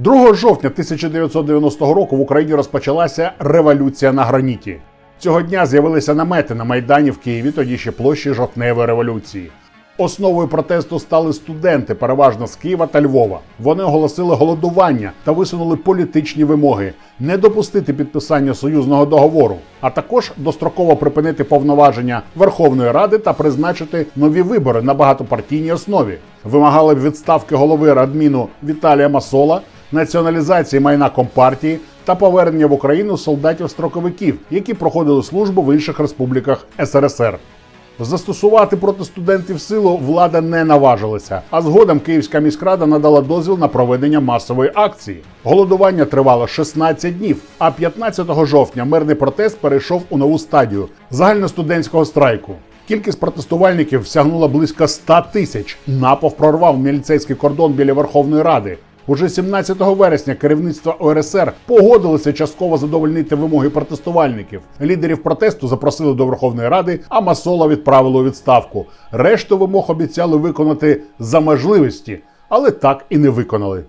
2 жовтня 1990 року в Україні розпочалася революція на граніті. Цього дня з'явилися намети на майдані в Києві, тоді ще площі жовтневої революції. Основою протесту стали студенти, переважно з Києва та Львова. Вони оголосили голодування та висунули політичні вимоги не допустити підписання союзного договору, а також достроково припинити повноваження Верховної Ради та призначити нові вибори на багатопартійній основі. Вимагали б відставки голови Радміну Віталія Масола, націоналізації майна компартії та повернення в Україну солдатів-строковиків, які проходили службу в інших республіках СРСР. Застосувати проти студентів силу влада не наважилася, а згодом Київська міськрада надала дозвіл на проведення масової акції. Голодування тривало 16 днів, а 15 жовтня мирний протест перейшов у нову стадію загальностудентського страйку. Кількість протестувальників сягнула близько 100 тисяч. Напов прорвав міліцейський кордон біля Верховної Ради. Уже 17 вересня керівництво ОРСР погодилося частково задовольнити вимоги протестувальників. Лідерів протесту запросили до Верховної Ради, а Масола відправили у відставку. Решту вимог обіцяли виконати за можливості, але так і не виконали.